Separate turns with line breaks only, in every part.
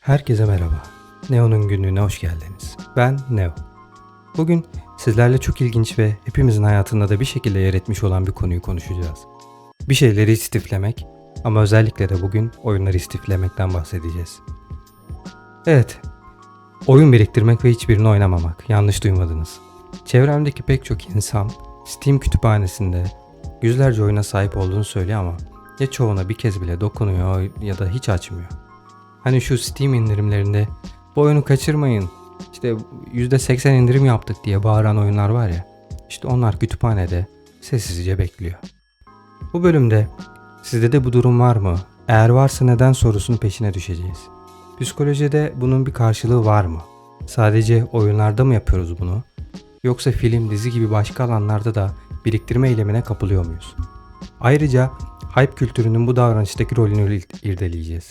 Herkese merhaba. Neo'nun günlüğüne hoş geldiniz. Ben Neo. Bugün sizlerle çok ilginç ve hepimizin hayatında da bir şekilde yer etmiş olan bir konuyu konuşacağız. Bir şeyleri istiflemek ama özellikle de bugün oyunları istiflemekten bahsedeceğiz. Evet, oyun biriktirmek ve hiçbirini oynamamak. Yanlış duymadınız. Çevremdeki pek çok insan Steam kütüphanesinde yüzlerce oyuna sahip olduğunu söylüyor ama ya çoğuna bir kez bile dokunuyor ya da hiç açmıyor. Hani şu Steam indirimlerinde bu oyunu kaçırmayın. İşte %80 indirim yaptık diye bağıran oyunlar var ya. İşte onlar kütüphanede sessizce bekliyor. Bu bölümde sizde de bu durum var mı? Eğer varsa neden sorusunun peşine düşeceğiz. Psikolojide bunun bir karşılığı var mı? Sadece oyunlarda mı yapıyoruz bunu? Yoksa film, dizi gibi başka alanlarda da biriktirme eylemine kapılıyor muyuz? Ayrıca hype kültürünün bu davranıştaki rolünü irdeleyeceğiz.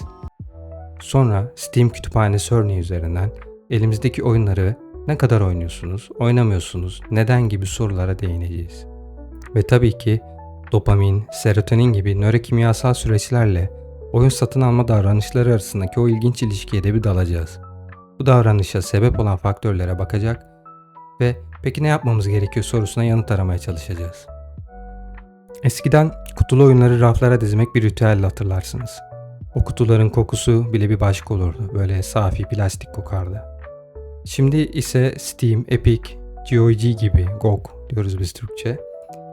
Sonra Steam kütüphanesi örneği üzerinden elimizdeki oyunları ne kadar oynuyorsunuz, oynamıyorsunuz, neden gibi sorulara değineceğiz. Ve tabii ki dopamin, serotonin gibi nörokimyasal süreçlerle oyun satın alma davranışları arasındaki o ilginç ilişkiye de bir dalacağız. Bu davranışa sebep olan faktörlere bakacak ve peki ne yapmamız gerekiyor sorusuna yanıt aramaya çalışacağız. Eskiden kutulu oyunları raflara dizmek bir ritüel hatırlarsınız. O kutuların kokusu bile bir başka olurdu. Böyle safi plastik kokardı. Şimdi ise Steam, Epic, GOG gibi, GOG diyoruz biz Türkçe,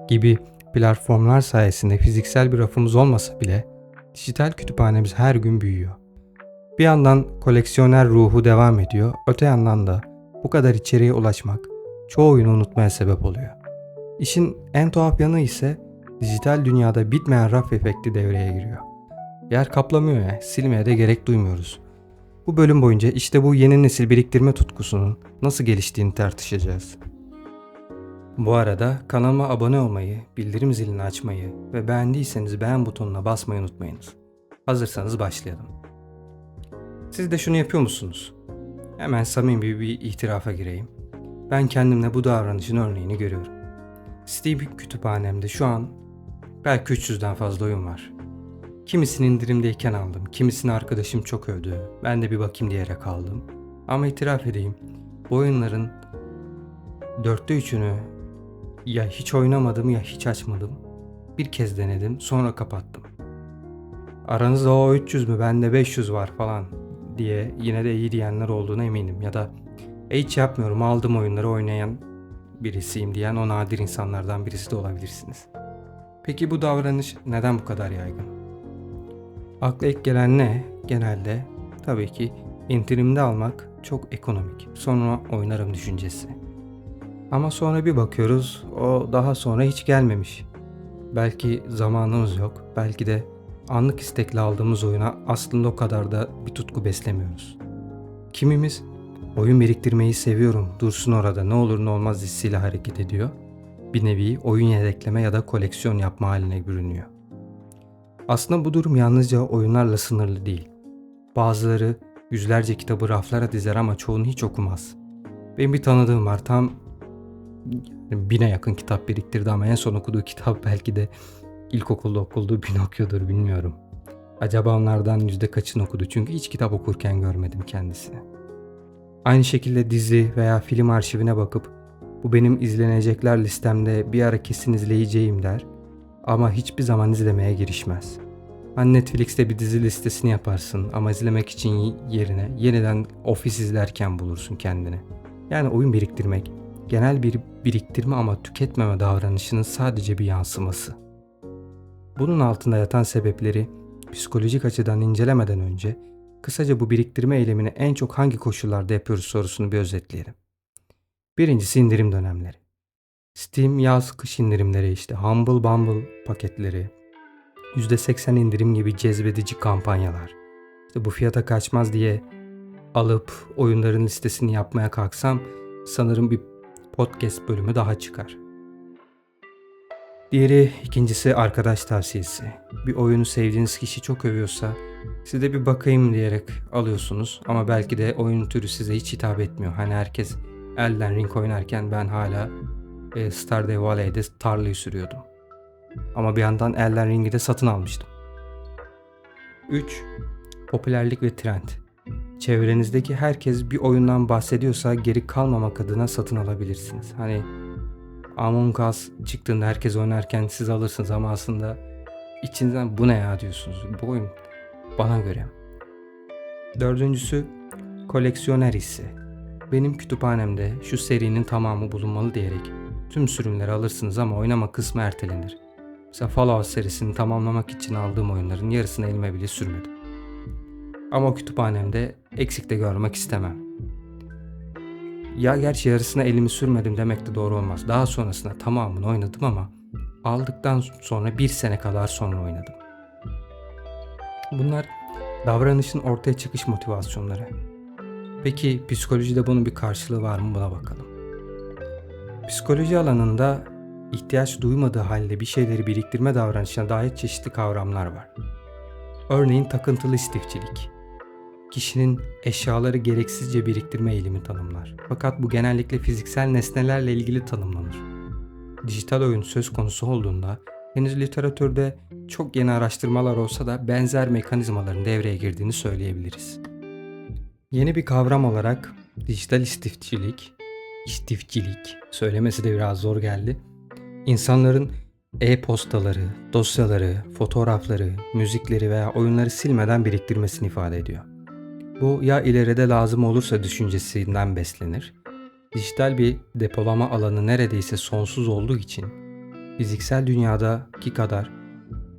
gibi platformlar sayesinde fiziksel bir rafımız olmasa bile dijital kütüphanemiz her gün büyüyor. Bir yandan koleksiyoner ruhu devam ediyor, öte yandan da bu kadar içeriye ulaşmak çoğu oyunu unutmaya sebep oluyor. İşin en tuhaf yanı ise dijital dünyada bitmeyen raf efekti devreye giriyor. Yer kaplamıyor ya, silmeye de gerek duymuyoruz. Bu bölüm boyunca işte bu yeni nesil biriktirme tutkusunun nasıl geliştiğini tartışacağız. Bu arada kanalıma abone olmayı, bildirim zilini açmayı ve beğendiyseniz beğen butonuna basmayı unutmayınız. Hazırsanız başlayalım. Siz de şunu yapıyor musunuz? Hemen samimi bir itirafa gireyim. Ben kendimle bu davranışın örneğini görüyorum. Steam kütüphanemde şu an belki 300'den fazla oyun var. Kimisini indirimdeyken aldım, kimisini arkadaşım çok övdü. Ben de bir bakayım diyerek aldım. Ama itiraf edeyim, bu oyunların dörtte üçünü ya hiç oynamadım ya hiç açmadım. Bir kez denedim, sonra kapattım. Aranızda o 300 mü, bende 500 var falan diye yine de iyi diyenler olduğuna eminim. Ya da hiç yapmıyorum, aldım oyunları oynayan birisiyim diyen o nadir insanlardan birisi de olabilirsiniz. Peki bu davranış neden bu kadar yaygın? Akla ilk gelen ne? Genelde tabii ki indirimde almak çok ekonomik. Sonra oynarım düşüncesi. Ama sonra bir bakıyoruz o daha sonra hiç gelmemiş. Belki zamanımız yok. Belki de anlık istekle aldığımız oyuna aslında o kadar da bir tutku beslemiyoruz. Kimimiz oyun biriktirmeyi seviyorum dursun orada ne olur ne olmaz hissiyle hareket ediyor. Bir nevi oyun yedekleme ya da koleksiyon yapma haline bürünüyor. Aslında bu durum yalnızca oyunlarla sınırlı değil. Bazıları yüzlerce kitabı raflara dizer ama çoğunu hiç okumaz. Benim bir tanıdığım var tam bine yakın kitap biriktirdi ama en son okuduğu kitap belki de ilkokulda okuduğu Pinokyo'dur bilmiyorum. Acaba onlardan yüzde kaçını okudu çünkü hiç kitap okurken görmedim kendisini. Aynı şekilde dizi veya film arşivine bakıp bu benim izlenecekler listemde bir ara kesin izleyeceğim der ama hiçbir zaman izlemeye girişmez. Hani Netflix'te bir dizi listesini yaparsın ama izlemek için yerine yeniden ofis izlerken bulursun kendini. Yani oyun biriktirmek genel bir biriktirme ama tüketmeme davranışının sadece bir yansıması. Bunun altında yatan sebepleri psikolojik açıdan incelemeden önce kısaca bu biriktirme eylemini en çok hangi koşullarda yapıyoruz sorusunu bir özetleyelim. Birincisi indirim dönemleri. Steam yaz kış indirimleri işte Humble Bumble paketleri, %80 indirim gibi cezbedici kampanyalar. İşte bu fiyata kaçmaz diye alıp oyunların listesini yapmaya kalksam sanırım bir podcast bölümü daha çıkar. Diğeri ikincisi arkadaş tavsiyesi. Bir oyunu sevdiğiniz kişi çok övüyorsa size bir bakayım diyerek alıyorsunuz ama belki de oyun türü size hiç hitap etmiyor. Hani herkes Elden Ring oynarken ben hala e, Stardew Valley'de tarlayı sürüyordum. Ama bir yandan Elden Ring'i de satın almıştım. 3. Popülerlik ve trend. çevrenizdeki herkes bir oyundan bahsediyorsa geri kalmamak adına satın alabilirsiniz. Hani Among Us çıktığında herkes oynarken siz alırsınız ama aslında içinizden bu ne ya diyorsunuz. Bu oyun bana göre. Dördüncüsü koleksiyoner hissi. Benim kütüphanemde şu serinin tamamı bulunmalı diyerek tüm sürümleri alırsınız ama oynama kısmı ertelenir. Mesela Fallout serisini tamamlamak için aldığım oyunların yarısını elime bile sürmedim. Ama kütüphanemde eksik de görmek istemem. Ya gerçi yarısına elimi sürmedim demek de doğru olmaz. Daha sonrasında tamamını oynadım ama aldıktan sonra bir sene kadar sonra oynadım. Bunlar davranışın ortaya çıkış motivasyonları. Peki psikolojide bunun bir karşılığı var mı buna bakalım. Psikoloji alanında ihtiyaç duymadığı halde bir şeyleri biriktirme davranışına dair çeşitli kavramlar var. Örneğin takıntılı istifçilik. Kişinin eşyaları gereksizce biriktirme eğilimi tanımlar. Fakat bu genellikle fiziksel nesnelerle ilgili tanımlanır. Dijital oyun söz konusu olduğunda henüz literatürde çok yeni araştırmalar olsa da benzer mekanizmaların devreye girdiğini söyleyebiliriz. Yeni bir kavram olarak dijital istifçilik, istifçilik söylemesi de biraz zor geldi. İnsanların e-postaları, dosyaları, fotoğrafları, müzikleri veya oyunları silmeden biriktirmesini ifade ediyor. Bu ya ileride lazım olursa düşüncesinden beslenir. Dijital bir depolama alanı neredeyse sonsuz olduğu için fiziksel dünyadaki kadar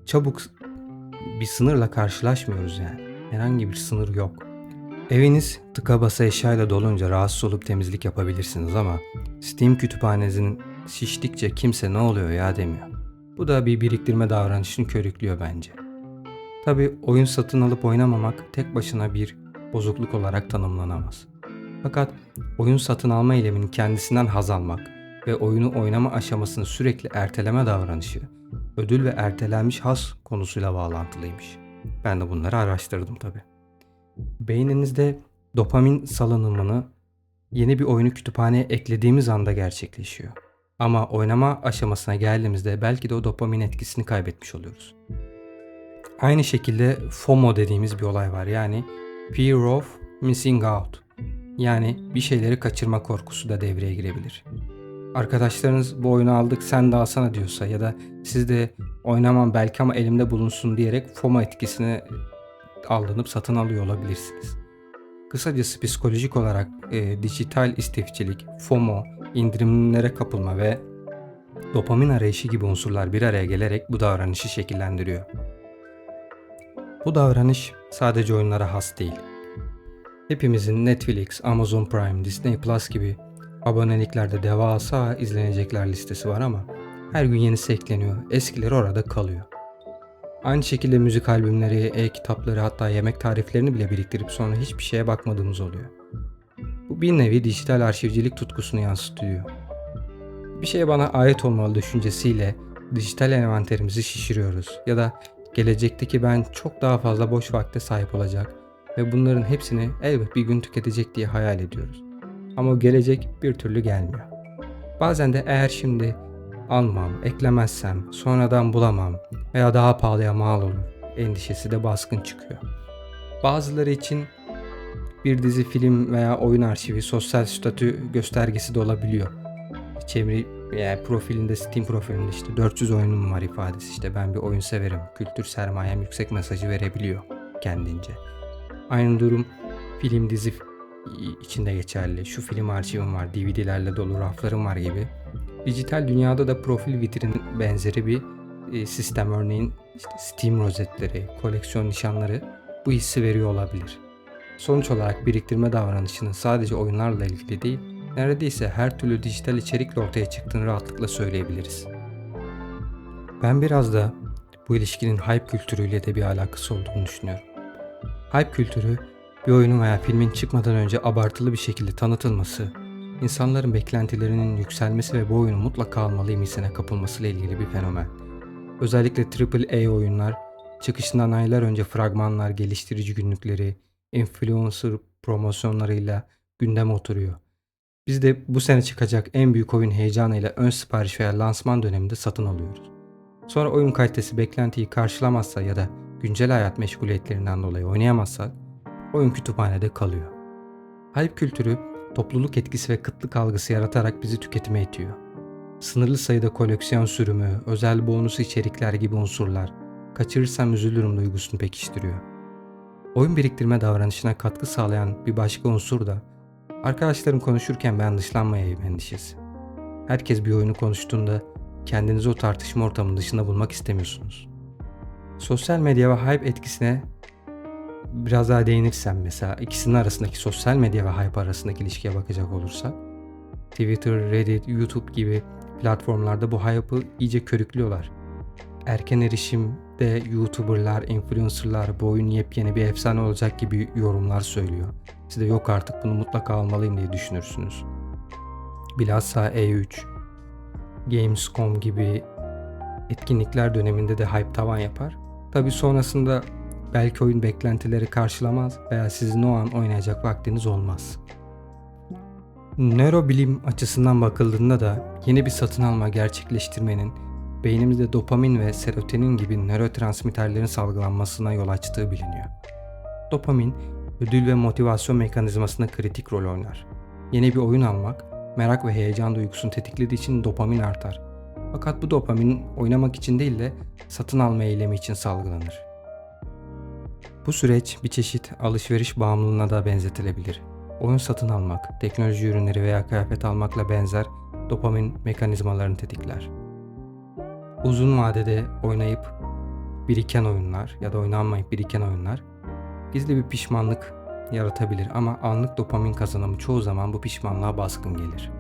çabuk bir sınırla karşılaşmıyoruz yani. Herhangi bir sınır yok. Eviniz tıka basa eşyayla dolunca rahatsız olup temizlik yapabilirsiniz ama Steam kütüphanenizin şiştikçe kimse ne oluyor ya demiyor. Bu da bir biriktirme davranışını körüklüyor bence. Tabi oyun satın alıp oynamamak tek başına bir bozukluk olarak tanımlanamaz. Fakat oyun satın alma eyleminin kendisinden haz almak ve oyunu oynama aşamasını sürekli erteleme davranışı ödül ve ertelenmiş haz konusuyla bağlantılıymış. Ben de bunları araştırdım tabi. Beyninizde dopamin salınımını yeni bir oyunu kütüphaneye eklediğimiz anda gerçekleşiyor. Ama oynama aşamasına geldiğimizde belki de o dopamin etkisini kaybetmiş oluyoruz. Aynı şekilde FOMO dediğimiz bir olay var. Yani Fear of Missing Out. Yani bir şeyleri kaçırma korkusu da devreye girebilir. Arkadaşlarınız bu oyunu aldık sen de alsana diyorsa ya da siz de oynamam belki ama elimde bulunsun diyerek FOMO etkisine aldanıp satın alıyor olabilirsiniz. Kısacası psikolojik olarak e, dijital istifçilik, FOMO, indirimlere kapılma ve dopamin arayışı gibi unsurlar bir araya gelerek bu davranışı şekillendiriyor. Bu davranış sadece oyunlara has değil. Hepimizin Netflix, Amazon Prime, Disney Plus gibi aboneliklerde devasa izlenecekler listesi var ama her gün yenisi ekleniyor. Eskileri orada kalıyor. Aynı şekilde müzik albümleri, e-kitapları hatta yemek tariflerini bile biriktirip sonra hiçbir şeye bakmadığımız oluyor. Bu bir nevi dijital arşivcilik tutkusunu yansıtıyor. Bir şey bana ait olmalı düşüncesiyle dijital envanterimizi şişiriyoruz ya da gelecekteki ben çok daha fazla boş vakte sahip olacak ve bunların hepsini elbet bir gün tüketecek diye hayal ediyoruz. Ama gelecek bir türlü gelmiyor. Bazen de eğer şimdi almam, eklemezsem, sonradan bulamam veya daha pahalıya mal olur endişesi de baskın çıkıyor. Bazıları için bir dizi film veya oyun arşivi sosyal statü göstergesi de olabiliyor. Çeviri yani profilinde Steam profilinde işte 400 oyunum var ifadesi işte ben bir oyun severim. Kültür sermayem yüksek mesajı verebiliyor kendince. Aynı durum film dizi içinde geçerli. Şu film arşivim var, DVD'lerle dolu raflarım var gibi. Dijital dünyada da profil vitrin benzeri bir e, sistem örneğin işte Steam rozetleri, koleksiyon nişanları bu hissi veriyor olabilir. Sonuç olarak biriktirme davranışının sadece oyunlarla ilgili değil, neredeyse her türlü dijital içerikle ortaya çıktığını rahatlıkla söyleyebiliriz. Ben biraz da bu ilişkinin hype kültürüyle de bir alakası olduğunu düşünüyorum. Hype kültürü bir oyunun veya filmin çıkmadan önce abartılı bir şekilde tanıtılması, insanların beklentilerinin yükselmesi ve bu oyunu mutlaka almalıyım hissine kapılmasıyla ilgili bir fenomen. Özellikle AAA oyunlar çıkışından aylar önce fragmanlar, geliştirici günlükleri, influencer promosyonlarıyla gündeme oturuyor. Biz de bu sene çıkacak en büyük oyun heyecanıyla ön sipariş veya lansman döneminde satın alıyoruz. Sonra oyun kalitesi beklentiyi karşılamazsa ya da güncel hayat meşguliyetlerinden dolayı oynayamazsak oyun kütüphanede kalıyor. Hype kültürü topluluk etkisi ve kıtlık algısı yaratarak bizi tüketime itiyor. Sınırlı sayıda koleksiyon sürümü, özel bonus içerikler gibi unsurlar kaçırırsam üzülürüm duygusunu pekiştiriyor. Oyun biriktirme davranışına katkı sağlayan bir başka unsur da arkadaşlarım konuşurken ben dışlanmayayım endişesi. Herkes bir oyunu konuştuğunda kendinizi o tartışma ortamının dışında bulmak istemiyorsunuz. Sosyal medya ve hype etkisine biraz daha değinirsem mesela ikisinin arasındaki sosyal medya ve hype arasındaki ilişkiye bakacak olursak Twitter, Reddit, YouTube gibi platformlarda bu hype'ı iyice körüklüyorlar. Erken erişimde YouTuber'lar, influencer'lar bu oyun yepyeni bir efsane olacak gibi yorumlar söylüyor. Siz de yok artık bunu mutlaka almalıyım diye düşünürsünüz. Bilhassa E3, Gamescom gibi etkinlikler döneminde de hype tavan yapar. Tabi sonrasında belki oyun beklentileri karşılamaz veya sizin o an oynayacak vaktiniz olmaz. Nörobilim açısından bakıldığında da yeni bir satın alma gerçekleştirmenin beynimizde dopamin ve serotonin gibi nörotransmitterlerin salgılanmasına yol açtığı biliniyor. Dopamin, ödül ve motivasyon mekanizmasında kritik rol oynar. Yeni bir oyun almak, merak ve heyecan duygusunu tetiklediği için dopamin artar. Fakat bu dopamin oynamak için değil de satın alma eylemi için salgılanır. Bu süreç bir çeşit alışveriş bağımlılığına da benzetilebilir. Oyun satın almak, teknoloji ürünleri veya kıyafet almakla benzer dopamin mekanizmalarını tetikler. Uzun vadede oynayıp biriken oyunlar ya da oynanmayıp biriken oyunlar gizli bir pişmanlık yaratabilir ama anlık dopamin kazanımı çoğu zaman bu pişmanlığa baskın gelir.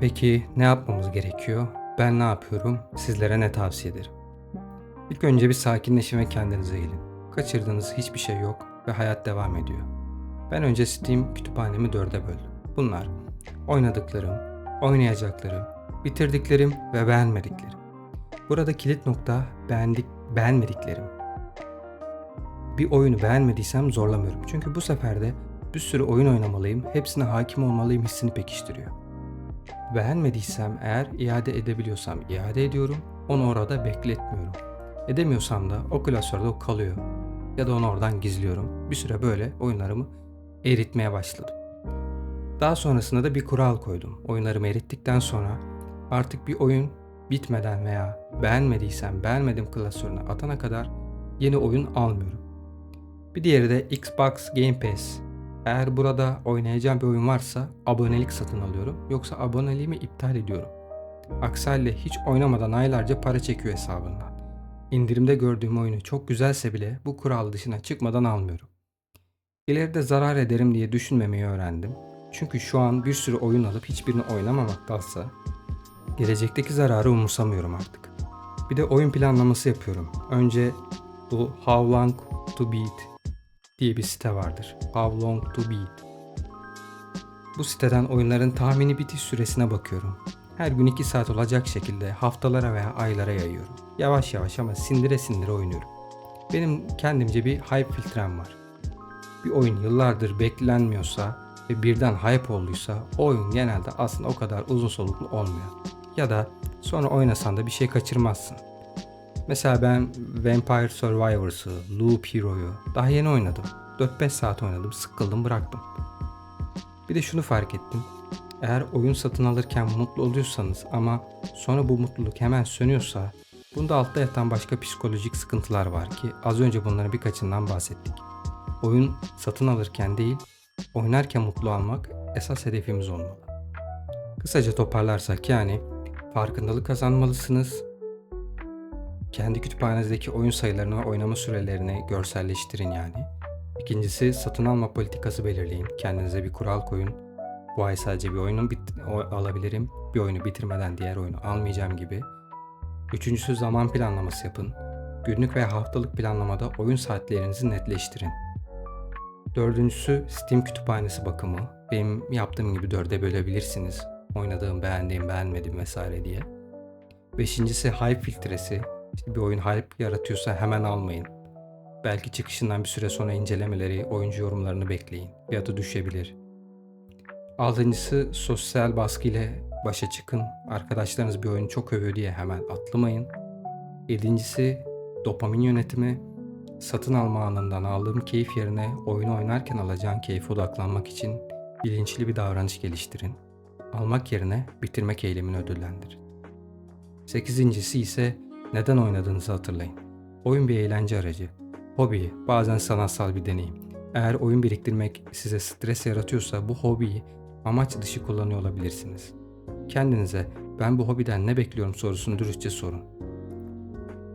Peki ne yapmamız gerekiyor? Ben ne yapıyorum? Sizlere ne tavsiye ederim? İlk önce bir sakinleşin ve kendinize gelin. Kaçırdığınız hiçbir şey yok ve hayat devam ediyor. Ben önce Steam kütüphanemi dörde böldüm. Bunlar oynadıklarım, oynayacaklarım, bitirdiklerim ve beğenmediklerim. Burada kilit nokta beğendik, beğenmediklerim. Bir oyunu beğenmediysem zorlamıyorum. Çünkü bu sefer de bir sürü oyun oynamalıyım, hepsine hakim olmalıyım hissini pekiştiriyor. Beğenmediysem eğer iade edebiliyorsam iade ediyorum, onu orada bekletmiyorum. Edemiyorsam da o klasörde o kalıyor. Ya da onu oradan gizliyorum. Bir süre böyle oyunlarımı eritmeye başladım. Daha sonrasında da bir kural koydum. Oyunlarımı erittikten sonra artık bir oyun bitmeden veya beğenmediysem beğenmedim klasörüne atana kadar yeni oyun almıyorum. Bir diğeri de Xbox Game Pass. Eğer burada oynayacağım bir oyun varsa abonelik satın alıyorum. Yoksa aboneliğimi iptal ediyorum. Aksi halde hiç oynamadan aylarca para çekiyor hesabından. İndirimde gördüğüm oyunu çok güzelse bile bu kural dışına çıkmadan almıyorum. İleride zarar ederim diye düşünmemeyi öğrendim. Çünkü şu an bir sürü oyun alıp hiçbirini oynamamaktansa gelecekteki zararı umursamıyorum artık. Bir de oyun planlaması yapıyorum. Önce bu How Long to Beat diye bir site vardır. How Long to Beat. Bu siteden oyunların tahmini bitiş süresine bakıyorum. Her gün 2 saat olacak şekilde haftalara veya aylara yayıyorum. Yavaş yavaş ama sindire sindire oynuyorum. Benim kendimce bir hype filtrem var. Bir oyun yıllardır beklenmiyorsa ve birden hype olduysa o oyun genelde aslında o kadar uzun soluklu olmuyor. Ya da sonra oynasan da bir şey kaçırmazsın. Mesela ben Vampire Survivors'ı, Loop Hero'yu daha yeni oynadım. 4-5 saat oynadım, sıkıldım, bıraktım. Bir de şunu fark ettim. Eğer oyun satın alırken mutlu oluyorsanız ama sonra bu mutluluk hemen sönüyorsa bunda altta yatan başka psikolojik sıkıntılar var ki az önce bunların birkaçından bahsettik. Oyun satın alırken değil, oynarken mutlu olmak esas hedefimiz olmalı. Kısaca toparlarsak yani farkındalık kazanmalısınız. Kendi kütüphanenizdeki oyun sayılarını ve oynama sürelerini görselleştirin yani. İkincisi satın alma politikası belirleyin. Kendinize bir kural koyun. Bu ay sadece bir oyunu bit- alabilirim. Bir oyunu bitirmeden diğer oyunu almayacağım gibi. Üçüncüsü zaman planlaması yapın. Günlük veya haftalık planlamada oyun saatlerinizi netleştirin. Dördüncüsü Steam kütüphanesi bakımı. Benim yaptığım gibi dörde bölebilirsiniz. Oynadığım, beğendiğim, beğenmedim vesaire diye. Beşincisi hype filtresi. İşte bir oyun hype yaratıyorsa hemen almayın. Belki çıkışından bir süre sonra incelemeleri, oyuncu yorumlarını bekleyin. Fiyatı düşebilir. Altıncısı sosyal baskı ile başa çıkın. Arkadaşlarınız bir oyunu çok övüyor diye hemen atlamayın. Yedincisi dopamin yönetimi. Satın alma anından aldığım keyif yerine oyunu oynarken alacağın keyfe odaklanmak için bilinçli bir davranış geliştirin. Almak yerine bitirmek eylemini ödüllendirin. Sekizincisi ise neden oynadığınızı hatırlayın. Oyun bir eğlence aracı. Hobi, bazen sanatsal bir deneyim. Eğer oyun biriktirmek size stres yaratıyorsa bu hobiyi amaç dışı kullanıyor olabilirsiniz. Kendinize ben bu hobiden ne bekliyorum sorusunu dürüstçe sorun.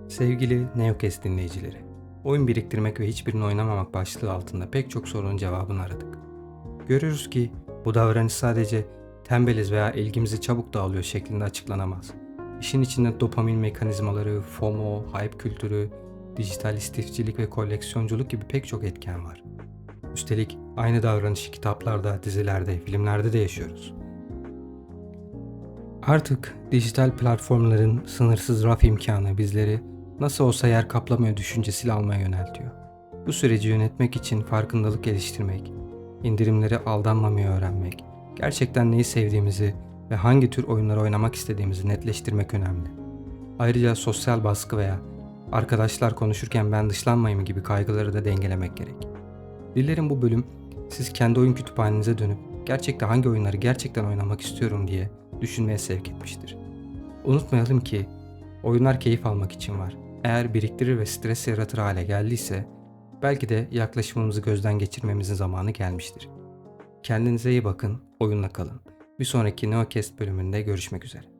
Sevgili Neocast dinleyicileri, oyun biriktirmek ve hiçbirini oynamamak başlığı altında pek çok sorunun cevabını aradık. Görüyoruz ki bu davranış sadece tembeliz veya ilgimizi çabuk dağılıyor şeklinde açıklanamaz. İşin içinde dopamin mekanizmaları, FOMO, hype kültürü, dijital istifçilik ve koleksiyonculuk gibi pek çok etken var. Üstelik aynı davranışı kitaplarda, dizilerde, filmlerde de yaşıyoruz. Artık dijital platformların sınırsız raf imkanı bizleri nasıl olsa yer kaplamıyor düşüncesiyle almaya yöneltiyor. Bu süreci yönetmek için farkındalık geliştirmek, indirimleri aldanmamayı öğrenmek, gerçekten neyi sevdiğimizi ve hangi tür oyunları oynamak istediğimizi netleştirmek önemli. Ayrıca sosyal baskı veya arkadaşlar konuşurken ben dışlanmayayım gibi kaygıları da dengelemek gerek. Dilerim bu bölüm siz kendi oyun kütüphanenize dönüp gerçekten hangi oyunları gerçekten oynamak istiyorum diye düşünmeye sevk etmiştir. Unutmayalım ki oyunlar keyif almak için var. Eğer biriktirir ve stres yaratır hale geldiyse belki de yaklaşımımızı gözden geçirmemizin zamanı gelmiştir. Kendinize iyi bakın, oyunla kalın. Bir sonraki Neocast bölümünde görüşmek üzere.